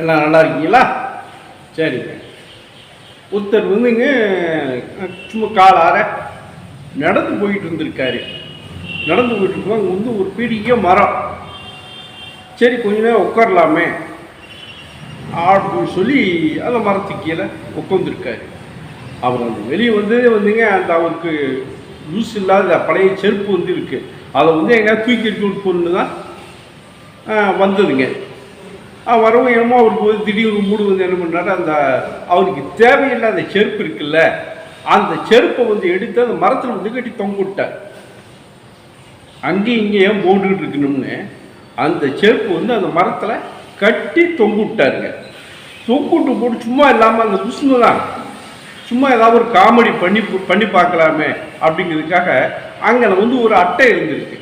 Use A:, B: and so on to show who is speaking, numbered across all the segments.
A: எல்லாம் நல்லா இருக்கீங்களா? சரிங்க ஒருத்தர் வந்துங்க சும்மா கால் ஆற. நடந்து போயிட்டு இருந்திருக்காரு நடந்து போயிட்டு இருக்கோம் அங்கே வந்து ஒரு பெரிய மரம். சரி கொஞ்ச நேரம் உட்காரலாமே. அப்படின்னு சொல்லி அந்த மரத்துக்கு கீழே உட்காந்துருக்காரு அவர் அந்த வெளியே வந்து வந்துங்க அந்த அவருக்கு யூஸ் இல்லாத பழைய செருப்பு வந்து இருக்குது அதை வந்து எங்கேயாவது தூக்கி எடுத்து பொண்ணு தான் வந்ததுங்க. வரவும் என்னமோ அவருக்கு வந்து திடீர்னு மூடு வந்து என்ன பண்ணுறாரு அந்த அவருக்கு தேவையில்லாத செருப்பு இருக்குல்ல அந்த செருப்பை வந்து எடுத்து அந்த மரத்தில் வந்து கட்டி தொங்க விட்டார். அங்கேயும் இங்கேயும் போட்டுக்கிட்டு இருக்கணும்னு அந்த செருப்பு வந்து அந்த மரத்தில் கட்டி தொங்க விட்டாருங்க. தொங்குட்டு போட்டு சும்மா இல்லாமல் அந்த புஷ்ணு தான். சும்மா ஏதாவது ஒரு காமெடி பண்ணி பண்ணி பார்க்கலாமே அப்படிங்கிறதுக்காக அங்கே வந்து ஒரு அட்டை இருந்திருக்கு.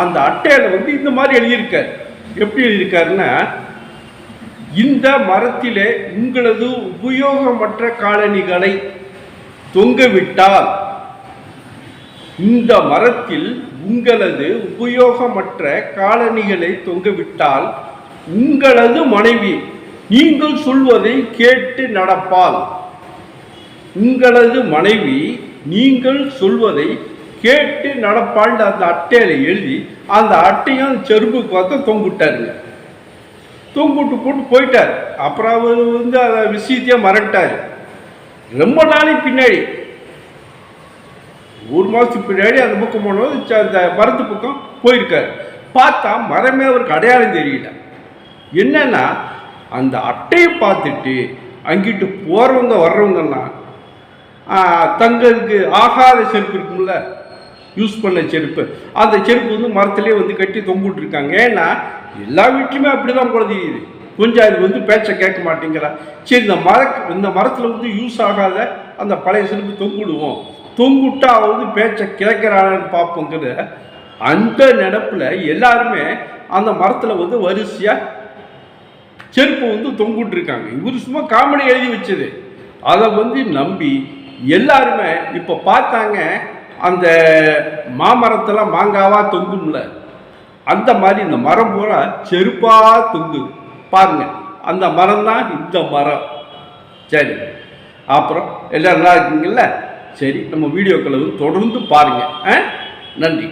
A: அந்த அட்டையில் வந்து இந்த மாதிரி எழுதியிருக்காரு. எப்படி எழுதியிருக்காருன்னா இந்த மரத்திலே உங்களது உபயோகமற்ற காலணிகளை தொங்கவிட்டால் இந்த மரத்தில் உங்களது உபயோகமற்ற காலணிகளை தொங்கவிட்டால் உங்களது மனைவி நீங்கள் சொல்வதை கேட்டு நடப்பால் உங்களது மனைவி நீங்கள் சொல்வதை கேட்டு நடப்பாண்டு அந்த அட்டையில எழுதி அந்த அட்டையும் அந்த செருப்புக்கு பார்த்து தொங்கிட்டாருங்க தொங்கிட்டு போட்டு போயிட்டார். அப்புறம் அவர் வந்து அதை விஷயத்தையே மறட்டார் ரொம்ப நாளைக்கு பின்னாடி ஒரு மாதத்துக்கு பின்னாடி அந்த பக்கம் போனது ச- அந்த மரத்து பக்கம் போயிருக்காரு. பார்த்தா மரமே அவருக்கு அடையாளம் தெரியல. என்னன்னா அந்த அட்டையை பார்த்துட்டு அங்கிட்டு போகிறவங்க வர்றவங்கெல்லாம் தங்களுக்கு ஆகாத செருப்பு இருக்கும்ல யூஸ் பண்ண செருப்பு. அந்த செருப்பு வந்து மரத்திலே வந்து கட்டி தொங்கிட்டுருக்காங்க. ஏன்னா எல்லா வீட்லையுமே அப்படி தான் போல கொஞ்சம் அது வந்து பேச்சை கேட்க மாட்டேங்கிறா சரி இந்த மர இந்த மரத்தில் வந்து யூஸ் ஆகாத அந்த பழைய செருப்பு தொங்கிடுவோம். தொங்குட்டா அவள் வந்து பேச்சை கேட்குறான்னு பார்ப்போங்கிற அந்த நினப்பில் எல்லாருமே அந்த மரத்தில் வந்து வரிசையாக செருப்பு வந்து தொங்கிட்டு இருக்காங்க இவர் சும்மா காமெடி எழுதி வச்சது. அதை வந்து நம்பி எல்லாருமே இப்போ பார்த்தாங்க. அந்த மாமரத்தெல்லாம் மாங்காவாக தொங்கும்ல அந்த மாதிரி இந்த மரம் பூரா செருப்பாக தொங்கு. பாருங்க அந்த மரம் தான் இந்த மரம். சரி அப்புறம் எல்லாம் நல்லா இருக்கீங்கள்ல சரி நம்ம வீடியோக்களை வந்து தொடர்ந்து பாருங்கள் ஆ? நன்றி.